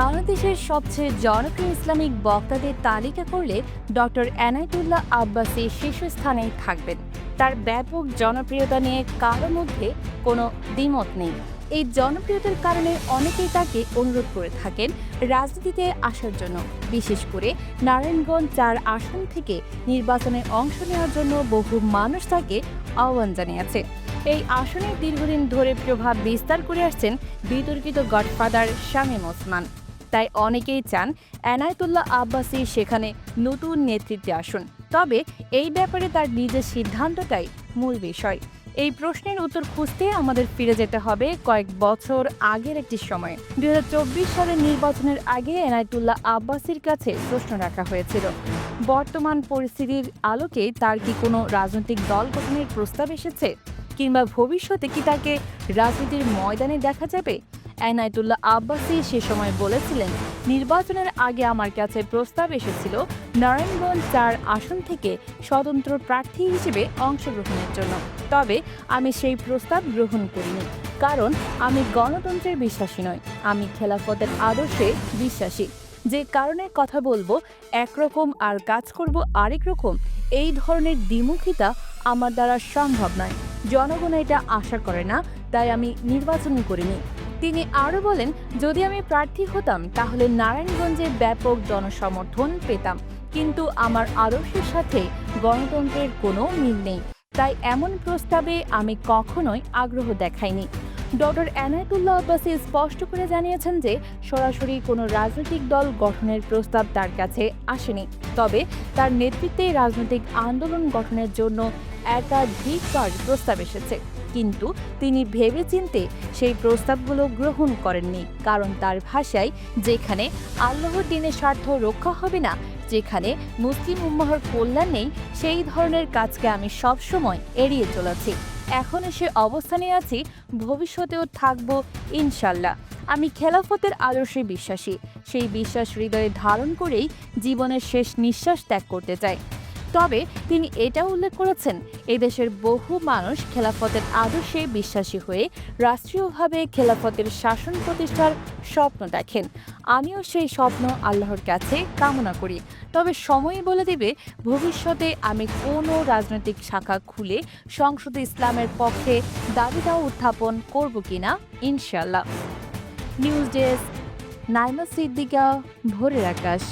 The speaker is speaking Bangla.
বাংলাদেশের সবচেয়ে জনপ্রিয় ইসলামিক বক্তাদের তালিকা করলে ডক্টর এনায়তুল্লাহ আব্বাসী শীর্ষস্থানেই থাকবেন। তার ব্যাপক জনপ্রিয়তা নিয়ে কারও মধ্যে কোনো দ্বিমত নেই। এই জনপ্রিয়তার কারণে অনেকেই তাকে অনুরোধ করে থাকেন রাজনীতিতে আসার জন্য। বিশেষ করে নারায়ণগঞ্জ চার আসন থেকে নির্বাচনে অংশ নেওয়ার জন্য বহু মানুষ তাকে আহ্বান জানিয়েছে। এই আসনে দীর্ঘদিন ধরে প্রভাব বিস্তার করে আসছেন বিতর্কিত গডফাদার শামীম ওসমান। তাই অনেকেই চান এনায়েতুল্লাহ আব্বাসী সেখানে নতুন নেতৃত্বে আসুন। তবে এই ব্যাপারে তার নিজের সিদ্ধান্তটাই মূল বিষয়। এই প্রশ্নের উত্তর খুঁজতে আমাদের ফিরে যেতে হবে কয়েক বছর আগের একটি সময়ে। দু হাজার চব্বিশ সালের নির্বাচনের আগে এনায়েতুল্লাহ আব্বাসীর কাছে প্রশ্ন রাখা হয়েছিল, বর্তমান পরিস্থিতির আলোকে তার কি কোনো রাজনৈতিক দল গঠনের প্রস্তাব এসেছে? কিংবা ভবিষ্যতে কি তাকে রাজনীতির ময়দানে দেখা যাবে? এনায়তুল্লাহ আব্বাসী সে সময় বলেছিলেন, নির্বাচনের আগে আমার কাছে প্রস্তাব এসেছিল নারায়ণগঞ্জ চার আসন থেকে স্বতন্ত্র প্রার্থী হিসেবে অংশগ্রহণের জন্য। তবে আমি সেই প্রস্তাব গ্রহণ করিনি, কারণ আমি গণতন্ত্রের বিশ্বাসী নই। আমি খেলাফতের আদর্শে বিশ্বাসী। যে কারণে কথা বলব, একরকম আর কাজ করব আরেক রকম, এই ধরনের দ্বিমুখিতা আমার দ্বারা সম্ভব নয়। জনগণ এটা আশা করে না, তাই আমি নির্বাচন করিনি। তিনি আরও বলেন, যদি আমি প্রার্থী হতাম, তাহলে নারায়ণগঞ্জে ব্যাপক জনসমর্থন পেতাম। কিন্তু আমার আদর্শের সাথে গণতন্ত্রের কোনো মিল নেই। তাই এমন প্রস্তাবে আমি কখনোই আগ্রহ দেখাইনি। ডক্টর এনায়তুল্লাহ আব্বাসী স্পষ্ট করে জানিয়েছেন যে, সরাসরি কোনো রাজনৈতিক দল গঠনের প্রস্তাব তার কাছে আসেনি। তবে তার নেতৃত্বে রাজনৈতিক আন্দোলন গঠনের জন্য একাধিকবার প্রস্তাব এসেছে। কিন্তু তিনি ভেবেচিন্তে সেই প্রস্তাবগুলো গ্রহণ করেননি, কারণ তার ভাষায় যেখানে আল্লাহর দিনের স্বার্থ রক্ষা হবে না, যেখানে মুসলিম উম্মাহর কল্যাণ নেই, সেই ধরনের কাজকে আমি সবসময় এড়িয়ে চলেছি। এখন সে অবস্থানে আছি, ভবিষ্যতেও থাকব ইনশাল্লাহ আমি খেলাফতের আদর্শে বিশ্বাসী, সেই বিশ্বাস হৃদয়ে ধারণ করেই জীবনের শেষ নিঃশ্বাস ত্যাগ করতে চাই। তবে তিনি এটাও উল্লেখ করেছেন এদেশের বহু মানুষ খেলাফতের আদর্শে বিশ্বাসী হয়ে রাষ্ট্রীয়ভাবে খেলাফতের শাসন প্রতিষ্ঠার স্বপ্ন দেখেন। আমিও সেই স্বপ্ন আল্লাহর কাছে কামনা করি। তবে সময় বলে দিবে, ভবিষ্যতে আমি কোনো রাজনৈতিক শাখা খুলে সংসদে ইসলামের পক্ষে দাবিদাও উত্থাপন করব কিনা ইনশাল্লাহ নিউজ ডেস্ক, নাইমা সিদ্দিকা, ভোরের আকাশ।